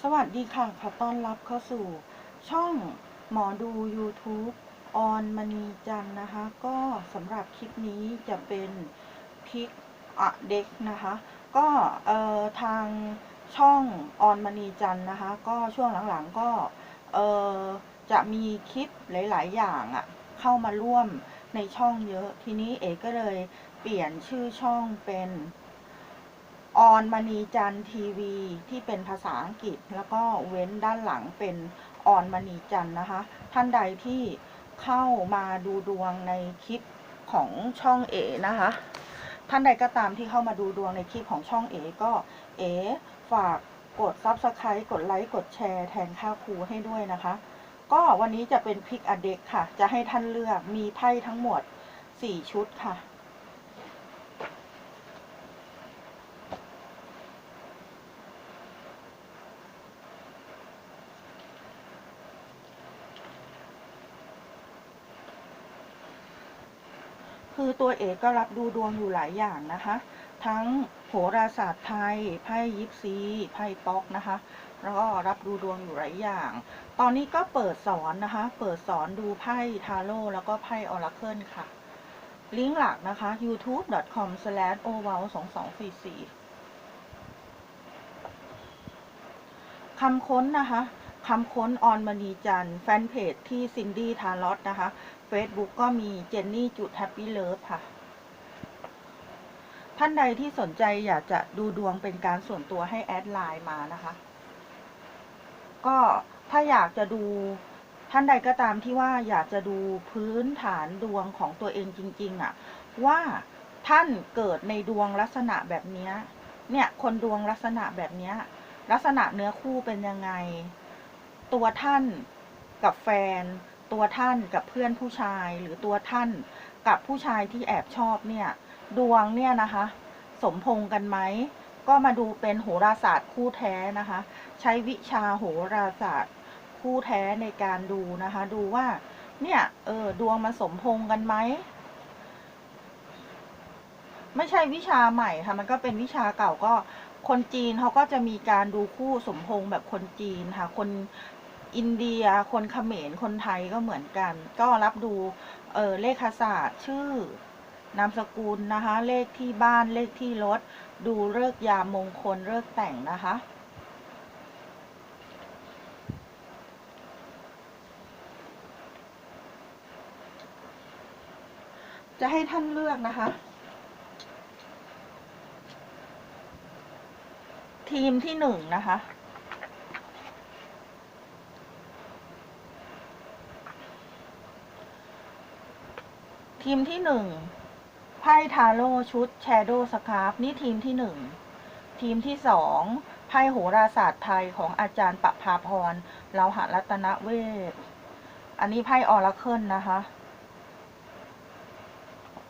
สวัสดีค่ะ ขอต้อนรับเข้าสู่ ช่องหมอดู YouTube ออนมณีจันนะคะ ก็สำหรับคลิปนี้จะเป็นพิกอะเด็กนะคะ ก็เอ่อทางช่องออนมณีจันนะคะ ก็ช่วงหลังๆก็เอ่อจะมีคลิปหลาย ๆ อย่างอะเข้ามาร่วมในช่องเยอะ ทีนี้เอกก็เลยเปลี่ยนชื่อช่องเป็น ออนมณีจันทีวีที่เป็นภาษาอังกฤษ แล้วก็เว้นด้านหลังเป็นออนมณีจันนะคะ ท่านใดที่เข้ามาดูดวงในคลิปของช่องเอนะคะ ท่านใดก็ตามที่เข้ามาดูดวงในคลิปของช่องเอก็เอฝากกด Subscribe กดไลค์กดแชร์แทนค่าครูให้ด้วยนะคะ ก็วันนี้จะเป็นพิกอเด็กค่ะ จะให้ท่านเลือกมีไพ่ทั้งหมด 4 ชุดค่ะ คือตัวเอกก็รับดูดวงอยู่หลายอย่างนะคะ ทั้งโหราศาสตร์ไทย ไพ่ยิปซี ไพ่ป๊อกนะคะ แล้วก็รับดูดวงอยู่หลายอย่าง ตอนนี้ก็เปิดสอนนะคะ เปิดสอนดูไพ่ทาโร่แล้วก็ไพ่ออราเคิลค่ะ ลิงก์หลักนะคะ youtube.com/oval2244 คำค้นนะคะคำค้นออนมณีจันแฟนเพจที่ซินดี้ทารอตนะคะ Facebook ก็มีเจนนี่จุดแฮปปี้เลิฟค่ะ ท่านใดที่สนใจอยากจะดูดวงเป็นการส่วนตัวให้แอดไลน์มานะคะ ก็ถ้าอยากจะดูท่านใดก็ตามที่ว่าอยากจะดูพื้นฐานดวงของตัวเองจริง ๆอะว่าท่านเกิดในดวงลักษณะแบบนี้เนี่ย คนดวงลักษณะแบบนี้ลักษณะเนื้อคู่เป็นยังไง ตัวท่านกับแฟน ตัวท่านกับเพื่อนผู้ชายหรือตัวท่านกับผู้ชายที่แอบชอบเนี่ย ดวงเนี่ยนะคะ สมพงกันไหมก็มาดูเป็นโหราศาสตร์คู่แท้นะคะ ใช้วิชาโหราศาสตร์คู่แท้ในการดูนะคะ ดูว่า เนี่ยเออดวงมันสมพงกันไหมไม่ใช่วิชาใหม่ค่ะ มันก็เป็นวิชาเก่าก็คนจีนเขาก็จะมีการดูคู่สมพงแบบคนจีนค่ะ คน อินเดีย คนเขมร คนไทยก็เหมือนกัน ก็รับดู เออเลขศาสตร์ชื่อนามสกุลนะคะ เลขที่บ้านเลขที่รถ ดูเลิกยามมงคลเลิกแต่งนะคะ จะให้ท่านเลือกนะคะ ทีมที่หนึ่งนะคะ ทีมที่หนึ่งไพ่ทาโร่ชุดแชโดสคาร์ฟนี่ทีมที่หนึ่งทีมที่สองไพ่โหราศาสตร์ไทยของอาจารย์ปะภาพรเลาหะรัตนเวทอันนี้ไพ่ออราเคิลนะคะ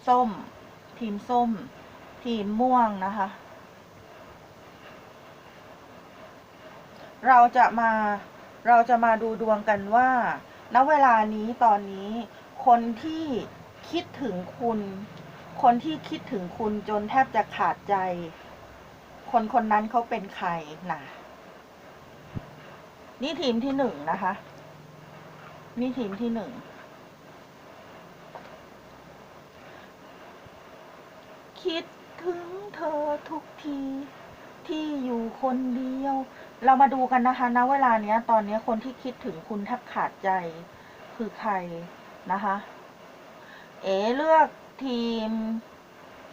ส้ม ทีมส้ม ทีมม่วงนะคะ เราจะมาเราจะมาดูดวงกันว่า ณ เวลานี้ตอนนี้คนที่ คิดถึงคุณ คนที่คิดถึงคุณจนแทบจะขาดใจ คนคนนั้นเขาเป็นใครนะนี่ทีมที่หนึ่งนะคะ นี่ทีมที่หนึ่ง คิดถึงเธอทุกทีที่อยู่คนเดียว เรามาดูกันนะคะณเวลาเนี้ย ตอนนี้คนที่คิดถึงคุณแทบขาดใจคือใครนะคะ เอเลือกทีม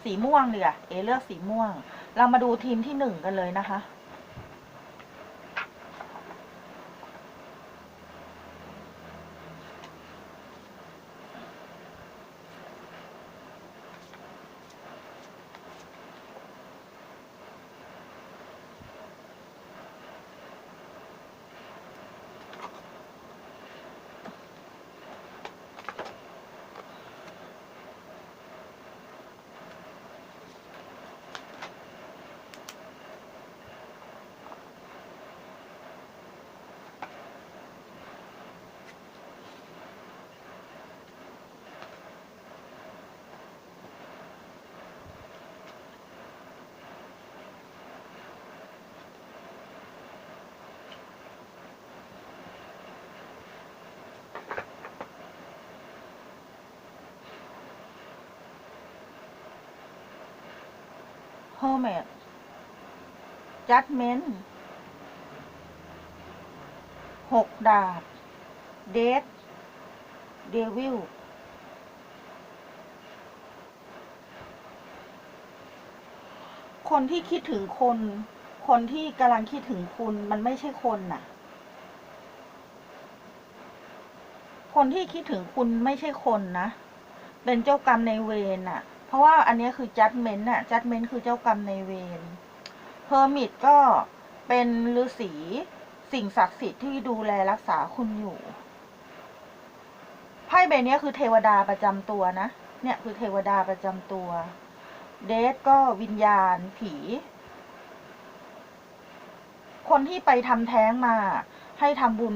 สีม่วงเลยอะเอเลือกสีม่วง เรามาดูทีมที่หนึ่งกันเลยนะคะ hermit judgment หกดาบ death devil คนที่คิดถึงคน คนที่กำลังคิดถึงคุณมันไม่ใช่คนน่ะ คนที่คิดถึงคุณไม่ใช่คนนะ เป็นเจ้ากรรมในเวรน่ะ เพราะว่าอันนี้คือ judgment น่ะ judgment คือเจ้ากรรมในเวร hermit ก็เป็นฤาษีสิ่งศักดิ์สิทธิ์ที่ดูแลรักษาคุณอยู่ไพ่ใบนี้คือเทวดาประจำตัวนะ เนี่ยคือเทวดาประจำตัว เดทก็วิญญาณผี คนที่ไปทำแท้งมา ให้ทำบุญ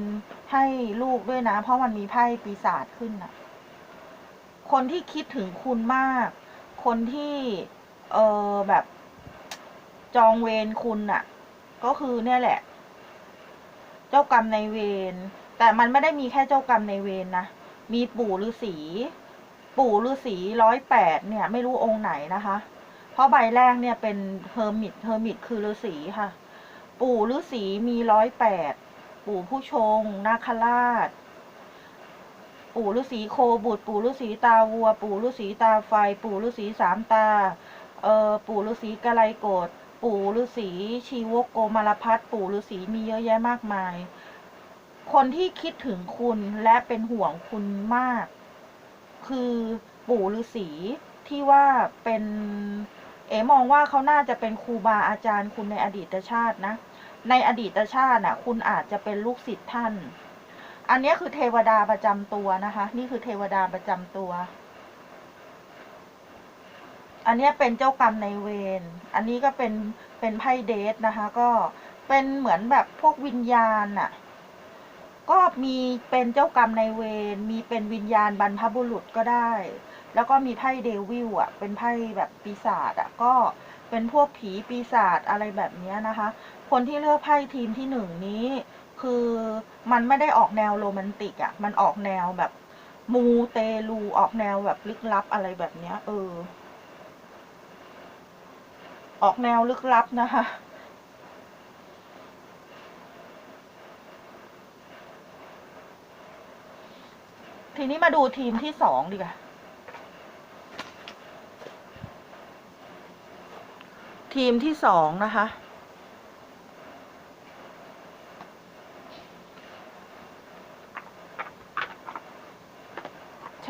ให้ลูกด้วยนะ เพราะมันมีไพ่ปีศาจขึ้นนะคนที่คิดถึงคุณมาก คนที่เออแบบจองเวรคุณน่ะก็คือเนี่ยแหละ เจ้ากรรมในเวรแต่มันไม่ได้มีแค่เจ้ากรรมในเวรนะมีปู่ฤาษีปู่ฤาษีร้อยแปดเนี่ย ไม่รู้องค์ไหนนะคะ เพราะใบแรกเนี่ยเป็นเฮอร์มิตเฮอร์มิตคือฤาษีค่ะ ปู่ฤาษีมีร้อยแปดปู่ผู้ชง นาคราช ปู่ฤาษีโคบุตร ปู่ฤาษีตาวัว ปู่ฤาษีตาไฟ ปู่ฤาษีสามตา เอ่อ ปู่ฤาษีกะไลโกดปู่ฤาษีชีวกโกมารพัฒปู่ฤาษีมีเยอะแยะมากมาย คนที่คิดถึงคุณและเป็นห่วงคุณมาก คือปู่ฤาษีที่ว่าเป็น เอ๋มองว่าเขาน่าจะเป็นครูบาอาจารย์คุณในอดีตชาตินะ ในอดีตชาติน่ะ คุณอาจจะเป็นลูกศิษย์ท่าน อันนี้คือเทวดาประจำตัวนะคะ นี่คือเทวดาประจำตัว อันนี้เป็นเจ้ากรรมในเวร อันนี้ก็เป็นเป็นไพ่เดทนะคะ ก็เป็นเหมือนแบบพวกวิญญาณน่ะก็มีเป็นเจ้ากรรมในเวร มีเป็นวิญญาณบรรพบุรุษก็ได้ แล้วก็มีไพ่เดวิลอะ เป็นไพ่แบบปีศาจอะ ก็เป็นพวกผีปีศาจอะไรแบบนี้นะคะ คนที่เลือกไพ่ทีมที่หนึ่งนี้ คือมันไม่ได้ออกแนวโรแมนติกอะ มันออกแนวแบบ มูเตลูออกแนวแบบลึกลับอะไรแบบเนี้ย เออ ออกแนวลึกลับนะคะทีนี้มาดูทีมที่สองดีกว่าทีมที่สองนะคะ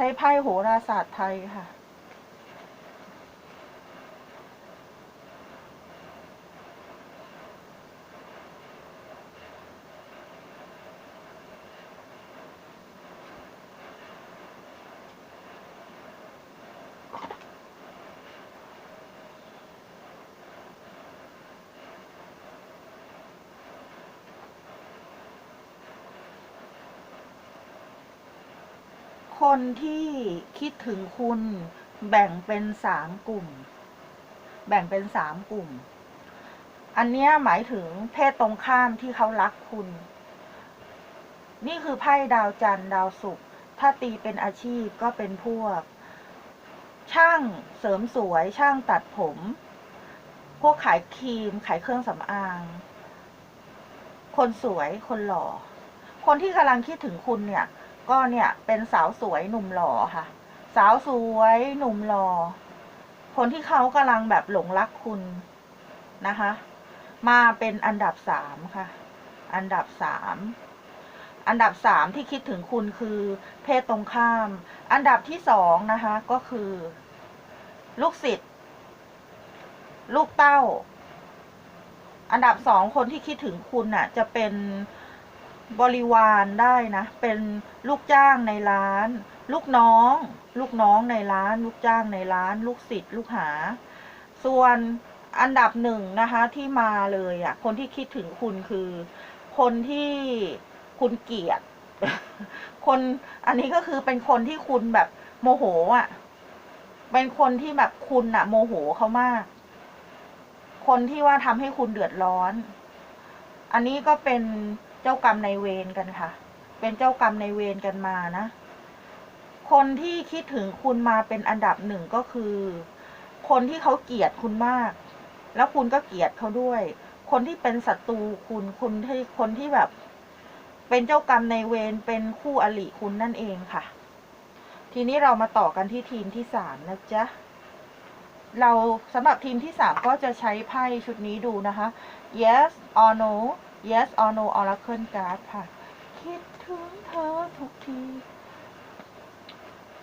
ช้ไพ่โหราศาสตร์ไทยค่ะ คนที่คิดถึงคุณแบ่งเป็นสามกลุ่ม แบ่งเป็นสามกลุ่ม อันนี้หมายถึงเพศตรงข้ามที่เขารักคุณ นี่คือไพ่ดาวจันทร์ดาวศุกร์ถ้าตีเป็นอาชีพก็เป็นพวก ช่างเสริมสวย ช่างตัดผม พวกขายครีม ขายเครื่องสำอาง คนสวยคนหล่อ คนที่กำลังคิดถึงคุณเนี่ย ก็เนี่ยเป็นสาวสวยหนุ่มหล่อค่ะ สาวสวยหนุ่มหล่อคนที่เขากำลังแบบหลงรักคุณนะคะ มาเป็นอันดับสามค่ะ อันดับสามอันดับสามที่คิดถึงคุณคือเพศตรงข้าม อันดับที่สองนะคะก็คือ ลูกศิษย์ลูกเต้า อันดับสองคนที่คิดถึงคุณน่ะ จะเป็น บริวารได้นะ เป็นลูกจ้างในร้าน ลูกน้อง ลูกน้องในร้าน ลูกจ้างในร้าน ลูกศิษย์ลูกหา ส่วนอันดับหนึ่งนะคะที่มาเลยอะ คนที่คิดถึงคุณคือ คนที่คุณเกลียด คนอันนี้ก็คือเป็นคนที่คุณแบบโมโหอะ เป็นคนที่แบบคุณอะโมโหเขามาก คนที่ว่าทำให้คุณเดือดร้อน อันนี้ก็เป็น เจ้ากรรมในเวรกันค่ะ เป็นเจ้ากรรมในเวรกันมานะ คนที่คิดถึงคุณมาเป็นอันดับหนึ่งก็คือ คนที่เขาเกลียดคุณมาก แล้วคุณก็เกลียดเขาด้วย คนที่เป็นศัตรูคุณคุณที่คนที่แบบ เป็นเจ้ากรรมในเวรเป็นคู่อริคุณนั่นเองค่ะ ทีนี้เรามาต่อกันที่ทีมที่สามนะจ๊ะเราสำหรับทีมที่สามก็จะใช้ไพ่ชุดนี้ดูนะคะ yes or no yes or no oracle card ค่ะ คิดถึงเธอทุกที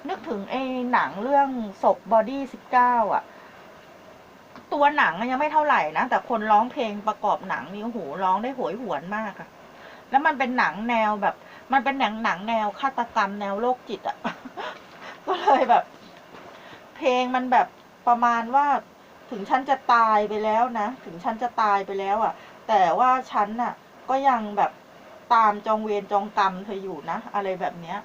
นึกถึงไอ้หนังเรื่องศพบอดี้สิบเก้าอะ ตัวหนังยังไม่เท่าไหร่นะ แต่คนร้องเพลงประกอบหนังนี่โอ้โหร้องได้โหยหวนมากอะแล้วมันเป็นหนังแนวแบบ มันเป็นหนังหนังแนวฆาตกรรมแนวโรคจิตอะก็เลยแบบ เพลงมันแบบประมาณว่าถึงฉันจะตายไปแล้วนะ ถึงฉันจะตายไปแล้วอะ แต่ว่าฉันน่ะ ก็ยังแบบตามจองเวรจองกรรมเธออยู่นะ อะไรแบบเนี้ย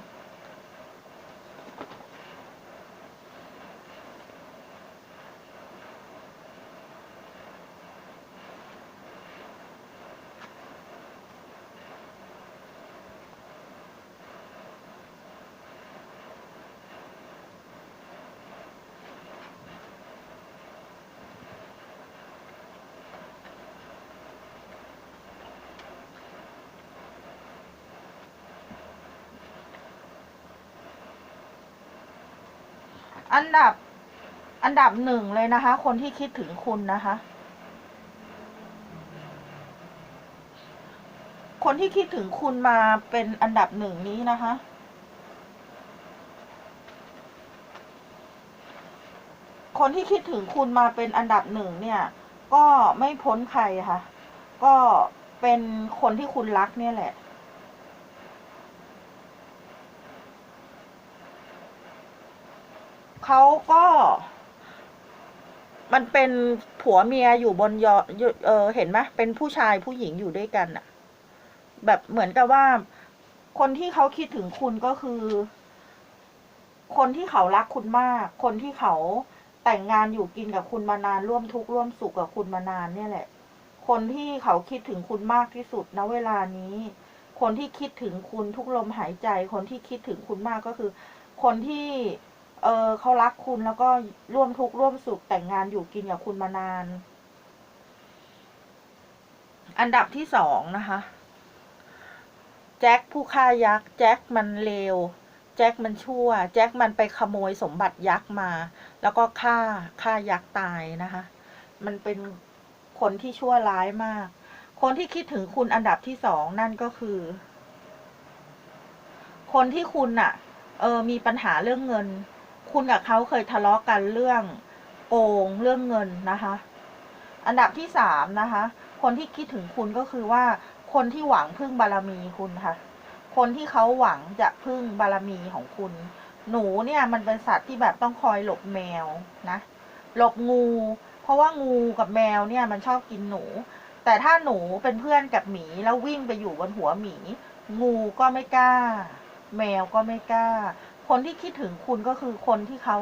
อันดับ อันดับหนึ่งเลยนะคะ คนที่คิดถึงคุณนะคะ คนที่คิดถึงคุณมาเป็นอันดับหนึ่งนี้นะคะคนที่คิดถึงคุณมาเป็นอันดับหนึ่งเนี่ย ก็ไม่พ้นใครค่ะ ก็เป็นคนที่คุณรักเนี่ยแหละ เขาก็มันเป็นผัวเมียอยู่บนยอเออเห็นไหมเป็นผู้ชายผู้หญิงอยู่ด้วยกันอะแบบเหมือนกับว่า คนที่เขาคิดถึงคุณก็คือ คนที่เขารักคุณมาก คนที่เขาแต่งงานอยู่กินกับคุณมานานร่วมทุกข์ร่วมสุขกับคุณมานานเนี่ยแหละ คนที่เขาคิดถึงคุณมากที่สุดณเวลานี้ คนที่คิดถึงคุณทุกลมหายใจ คนที่คิดถึงคุณมากก็คือ คนที่ เออเขารักคุณแล้วก็ร่วมทุกข์ร่วมสุขแต่งงานอยู่กินกับคุณมานาน อันดับที่สองนะคะ แจ็คผู้ฆ่ายักษ์ แจ็คมันเลว แจ็คมันชั่ว แจ็คมันไปขโมยสมบัติยักษ์มา แล้วก็ฆ่าฆ่ายักษ์ตายนะคะ มันเป็นคนที่ชั่วร้ายมาก คนที่คิดถึงคุณอันดับที่สองนั่นก็คือ คนที่คุณน่ะเออมีปัญหาเรื่องเงิน คุณกับเขาเคยทะเลาะกันเรื่องโกงเรื่องเงินนะคะ อันดับที่สามนะคะ คนที่คิดถึงคุณก็คือว่า คนที่หวังพึ่งบารมีคุณค่ะ คนที่เขาหวังจะพึ่งบารมีของคุณ หนูเนี่ยมันเป็นสัตว์ที่แบบต้องคอยหลบแมวนะหลบงู เพราะว่างูกับแมวเนี่ยมันชอบกินหนู แต่ถ้าหนูเป็นเพื่อนกับหมีแล้ววิ่งไปอยู่บนหัวหมี งูก็ไม่กล้า แมวก็ไม่กล้า คนที่คิดถึงคุณก็คือคนที่เขา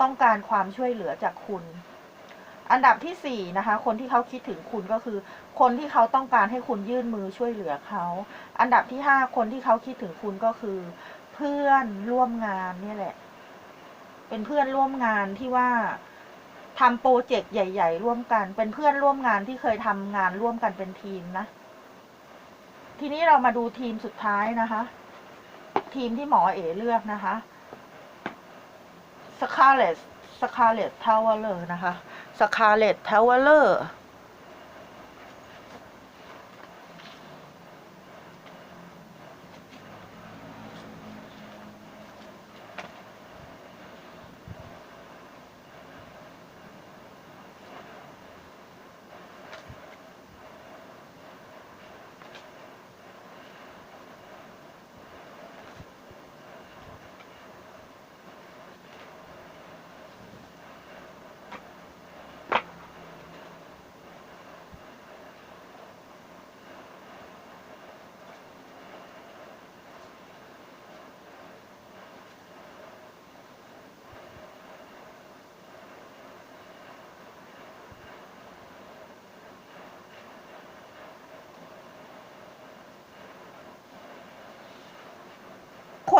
ต้องการความช่วยเหลือจากคุณ อันดับที่สี่นะคะ คนที่เขาคิดถึงคุณก็คือ คนที่เขาต้องการให้คุณยื่นมือช่วยเหลือเขา อันดับที่ห้าคนที่เขาคิดถึงคุณก็คือ เพื่อนร่วมงานนี่แหละ เป็นเพื่อนร่วมงานที่ว่าทำโปรเจกต์ใหญ่ ๆ ร่วมกัน เป็นเพื่อนร่วมงานที่เคยทำงานร่วมกันเป็นทีมนะ ทีนี้เรามาดูทีมสุดท้ายนะคะ ทีมที่หมอเอเลือกนะคะ Scarlett Scarlett Traveler นะคะ Scarlett Traveler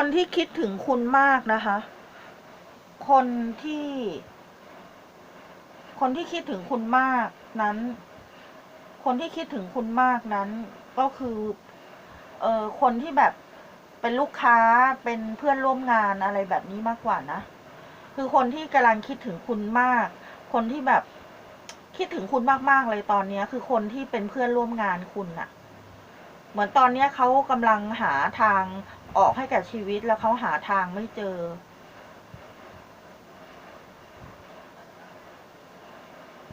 คนที่คิดถึงคุณมากนะคะ คนที่ คนที่คิดถึงคุณมากนั้น คนที่คิดถึงคุณมากนั้น ก็คือเออคนที่แบบเป็นลูกค้าเป็นเพื่อนร่วมงานอะไรแบบนี้มากกว่านะ คือคนที่กำลังคิดถึงคุณมาก คนที่แบบคิดถึงคุณมากๆเลยตอนเนี้ยคือคนที่เป็นเพื่อนร่วมงานคุณน่ะเหมือนตอนเนี้ยเขากำลังหาทาง ออกให้กับชีวิตแล้วเขาหาทางไม่เจอ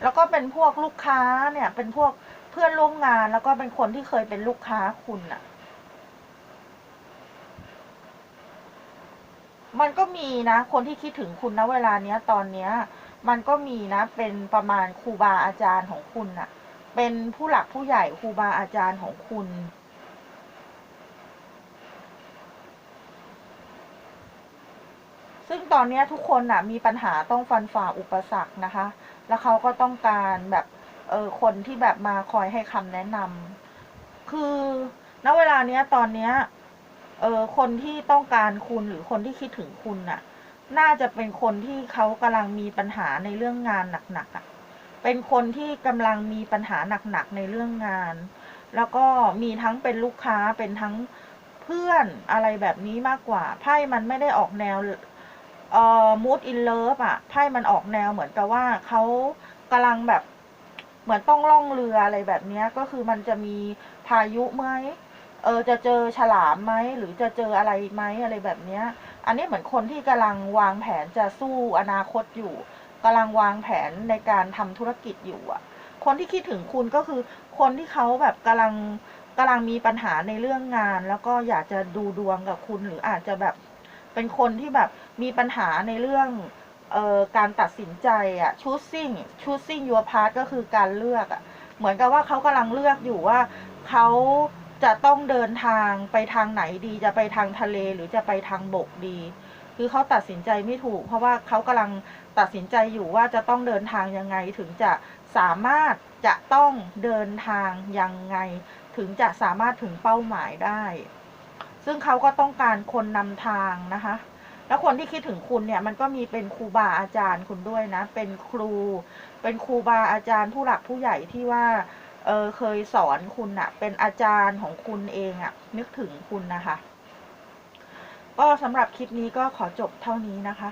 แล้วก็เป็นพวกลูกค้าเนี่ย เป็นพวกเพื่อนร่วมงานแล้วก็เป็นคนที่เคยเป็นลูกค้าคุณน่ะมันก็มีนะ คนที่คิดถึงคุณนะเวลาเนี้ย ตอนเนี้ย มันก็มีนะ เป็นประมาณครูบาอาจารย์ของคุณน่ะเป็นผู้หลักผู้ใหญ่ครูบาอาจารย์ของคุณ ซึ่ง ตอนนี้ทุกคนน่ะมีปัญหาต้องฟันฝ่าอุปสรรคนะคะ แล้วเขาก็ต้องการแบบเออคนที่แบบมาคอยให้คำแนะนำคือณเวลาเนี้ยตอนเนี้ยเออคนที่ต้องการคุณหรือคนที่คิดถึงคุณน่ะ น่าจะเป็นคนที่เขากำลังมีปัญหาในเรื่องงานหนักๆอะเป็นคนที่กำลังมีปัญหาหนักๆในเรื่องงาน แล้วก็มีทั้งเป็นลูกค้าเป็นทั้งเพื่อนอะไรแบบนี้มากกว่าไพ่มันไม่ได้ออกแนว เอ่อ mood in love อะไพ่มันออกแนวเหมือนกับว่าเขากำลังแบบเหมือนต้องล่องเรืออะไรแบบเนี้ยก็คือมันจะมีพายุไหมเออจะเจอฉลามไหมหรือจะเจออะไรไหมอะไรแบบเนี้ยอันนี้เหมือนคนที่กำลังวางแผนจะสู้อนาคตอยู่กำลังวางแผนในการทำธุรกิจอยู่อะคนที่คิดถึงคุณก็คือคนที่เขาแบบกำลังกำลังมีปัญหาในเรื่องงาน แล้วก็อยากจะดูดวงกับคุณหรืออาจจะแบบ เป็นคนที่แบบมีปัญหาในเรื่องเอ่อการตัดสินใจอะ choosing choosing your path ก็คือการเลือกอะเหมือนกับว่าเขากำลังเลือกอยู่ว่าเขาจะต้องเดินทางไปทางไหนดีจะไปทางทะเลหรือจะไปทางบกดี คือเขาตัดสินใจไม่ถูก เพราะว่าเขากำลังตัดสินใจอยู่ว่าจะต้องเดินทางยังไงถึงจะสามารถจะต้องเดินทางยังไง ถึงจะสามารถถึงเป้าหมายได้ ซึ่งเขาก็ต้องการคนนำทางนะคะ แล้วคนที่คิดถึงคุณเนี่ยมันก็มีเป็นครูบาอาจารย์คุณด้วยนะ เป็นครู เป็นครูบาอาจารย์ผู้หลักผู้ใหญ่ที่ว่าเออเคยสอนคุณอะเป็นอาจารย์ของคุณเองอะนึกถึงคุณนะคะ ก็สำหรับคลิปนี้ก็ขอจบเท่านี้นะคะ